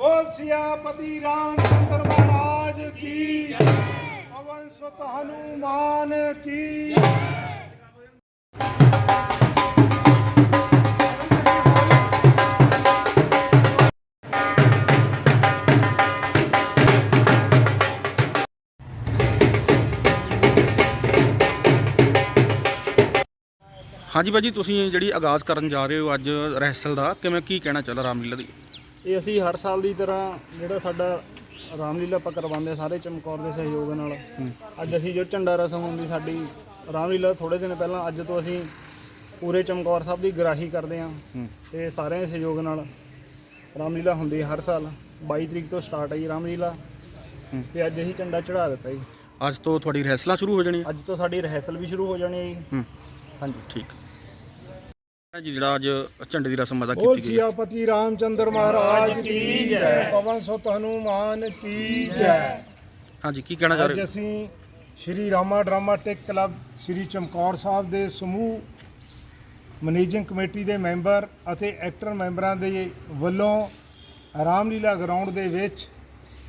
बोल सियापति रामचंद्र महाराज की पवन सुत हनुमान की ਹਾਂਜੀ ਭਾਜੀ ਤੁਸੀਂ ਜਿਹੜੀ ਆਗਾਜ਼ ਕਰਨ ਜਾ ਰਹੇ ਹੋ ਅੱਜ ਰਹਿਸਲ ਦਾ ਕਿਵੇਂ ਕੀ ਕਹਿਣਾ ਚਾਹੁੰਦਾ ਰਾਮਲੀਲਾ ਦੀ ਇਹ ਅਸੀਂ ਹਰ ਸਾਲ ਦੀ ਤਰ੍ਹਾਂ ਜਿਹੜਾ ਸਾਡਾ ਰਾਮਲੀਲਾ ਆਪਾਂ ਕਰਵਾਉਂਦੇ ਹਾਂ ਸਾਰੇ ਚਮਕੌਰ ਦੇ ਸਹਿਯੋਗ ਨਾਲ। ਅੱਜ ਅਸੀਂ ਜੋ ਝੰਡਾ ਰਸਮ ਹੁੰਦੀ ਸਾਡੀ ਰਾਮਲੀਲਾ ਥੋੜੇ ਦਿਨ ਪਹਿਲਾਂ ਅੱਜ ਤੋਂ ਅਸੀਂ ਪੂਰੇ ਚਮਕੌਰ ਸਾਹਿਬ ਦੀ ਗਰਾਹੀ ਕਰਦੇ ਹਾਂ ਤੇ ਸਾਰਿਆਂ ਦੇ ਸਹਿਯੋਗ ਨਾਲ ਰਾਮਲੀਲਾ ਹੁੰਦੀ ਹੈ ਹਰ ਸਾਲ। 22 ਤਰੀਕ ਤੋਂ ਸਟਾਰਟ ਹੈ ਜੀ ਰਾਮਲੀਲਾ। ਤੇ ਅੱਜ ਅਸੀਂ ਝੰਡਾ ਚੜਾ ਦਿੱਤਾ ਜੀ। ਅੱਜ ਤੋਂ ਤੁਹਾਡੀ ਰਹਿਸਲਾਂ ਸ਼ੁਰੂ ਹੋ ਜਾਣੀਆਂ? ਅੱਜ ਤੋਂ ਸਾਡੀ ਰਿਹਰਸਲ ਵੀ ਸ਼ੁਰੂ ਹੋ ਜਾਣੀ ਹੈ ਜੀ। ਹਾਂਜੀ। ਠੀਕ। ਜਿਹੜਾ ਅੱਜ ਝੰਡੇ ਦੀ ਰਸਮ ਅਦਾ ਕੀਤੀ ਗਈ ਸਿਆਪਤੀ ਰਾਮਚੰਦਰ ਮਹਾਰਾਜ ਕੀ ਜੈ? ਪਵਨ ਸੁਤ ਹਨੂਮਾਨ ਕੀ ਜੈ। ਹਾਂਜੀ ਕੀ ਕਹਿਣਾ ਚਾਹ ਰਹੇ ਹੋ? ਅਸੀਂ Shri Rama dramatic club Shri Chamkaur Sahib ਦੇ ਸਮੂਹ ਮੈਨੇਜਿੰਗ ਕਮੇਟੀ ਦੇ ਮੈਂਬਰ ਅਤੇ ਐਕਟਰ ਮੈਂਬਰਾਂ ਦੇ ਵੱਲੋਂ ਰਾਮਲੀਲਾ ਗਰਾਊਂਡ ਦੇ ਵਿੱਚ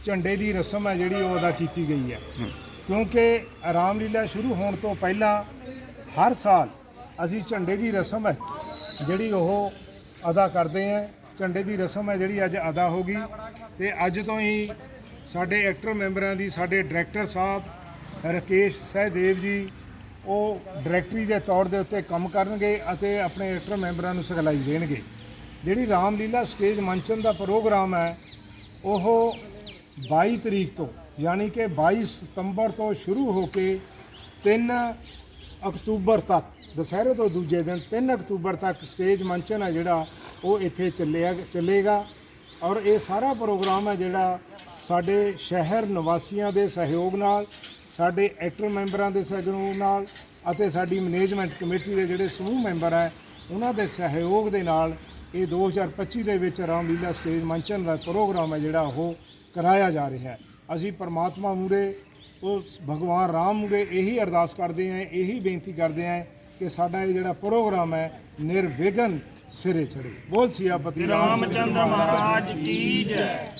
ਝੰਡੇ ਦੀ ਰਸਮ ਹੈ ਜਿਹੜੀ ਉਹ ਅਦਾ ਕੀਤੀ ਗਈ ਹੈ। ਕਿਉਂਕਿ ਰਾਮਲੀਲਾ ਸ਼ੁਰੂ ਹੋਣ ਤੋਂ ਪਹਿਲਾਂ ਹਰ ਸਾਲ ਅਸੀਂ ਝੰਡੇ ਦੀ ਰਸਮ ਹੈ। ਜਿਹੜੀ ਉਹ ਅਦਾ ਕਰਦੇ ਹਾਂ ਝੰਡੇ ਦੀ ਰਸਮ ਹੈ ਜਿਹੜੀ ਅੱਜ ਅਦਾ ਹੋ ਗਈ ਤੇ ਅੱਜ ਤੋਂ ਹੀ ਸਾਡੇ ਐਕਟਰ ਮੈਂਬਰਾਂ ਦੀ, ਸਾਡੇ ਡਾਇਰੈਕਟਰ ਸਾਹਿਬ ਰਕੇਸ਼ ਸਹਿਦੇਵ ਜੀ, ਉਹ ਡਾਇਰੈਕਟਰੀ ਦੇ ਤੌਰ ਦੇ ਉੱਤੇ ਕੰਮ ਕਰਨਗੇ ਅਤੇ ਆਪਣੇ ਐਕਟਰ ਮੈਂਬਰਾਂ ਨੂੰ ਸਿਖਲਾਈ ਦੇਣਗੇ। ਜਿਹੜੀ ਰਾਮਲੀਲਾ ਸਟੇਜ ਮੰਚਨ ਦਾ ਪ੍ਰੋਗਰਾਮ ਹੈ, ਉਹ 22 ਤਰੀਕ ਤੋਂ, ਯਾਨੀ ਕਿ 22 ਸਤੰਬਰ ਤੋਂ ਸ਼ੁਰੂ ਹੋ ਕੇ 3 ਅਕਤੂਬਰ ਤੱਕ, ਦੁਸਹਿਰੇ ਤੋਂ ਦੂਜੇ ਦਿਨ 3 ਅਕਤੂਬਰ ਤੱਕ ਸਟੇਜ ਮੰਚਨ ਹੈ ਜਿਹੜਾ ਉਹ ਇੱਥੇ ਚੱਲਿਆ, ਚੱਲੇਗਾ। ਔਰ ਇਹ ਸਾਰਾ ਪ੍ਰੋਗਰਾਮ ਹੈ ਜਿਹੜਾ ਸਾਡੇ ਸ਼ਹਿਰ ਨਿਵਾਸੀਆਂ ਦੇ ਸਹਿਯੋਗ ਨਾਲ, ਸਾਡੇ ਐਕਟਰ ਮੈਂਬਰਾਂ ਦੇ ਸਹਿਯੋਗ ਨਾਲ ਅਤੇ ਸਾਡੀ ਮੈਨੇਜਮੈਂਟ ਕਮੇਟੀ ਦੇ ਜਿਹੜੇ ਸਮੂਹ ਮੈਂਬਰ ਹੈ, ਉਹਨਾਂ ਦੇ ਸਹਿਯੋਗ ਦੇ ਨਾਲ ਇਹ 2025 ਦੇ ਵਿੱਚ ਰਾਮਲੀਲਾ ਸਟੇਜ ਮੰਚਨ ਦਾ ਪ੍ਰੋਗਰਾਮ ਹੈ ਜਿਹੜਾ ਉਹ ਕਰਾਇਆ ਜਾ ਰਿਹਾ ਹੈ। ਅਸੀਂ ਪਰਮਾਤਮਾ ਮੂਰੇ ਉਹ ਭਗਵਾਨ ਰਾਮ ਮੂਰੇ ਇਹੀ ਅਰਦਾਸ ਕਰਦੇ ਆਂ ਇਹੀ ਬੇਨਤੀ ਕਰਦੇ ਆਂ ਕਿ ਸਾਡਾ ਇਹ ਜਿਹੜਾ ਪ੍ਰੋਗਰਾਮ ਹੈ ਨਿਰਵਿਘਨ ਸਿਰੇ ਚੜੇ ਬੋਲ ਸਿਆਪਤੀ ਰਾਮਚੰਦਰ ਮਹਾਰਾਜ ਕੀ ਜੈ।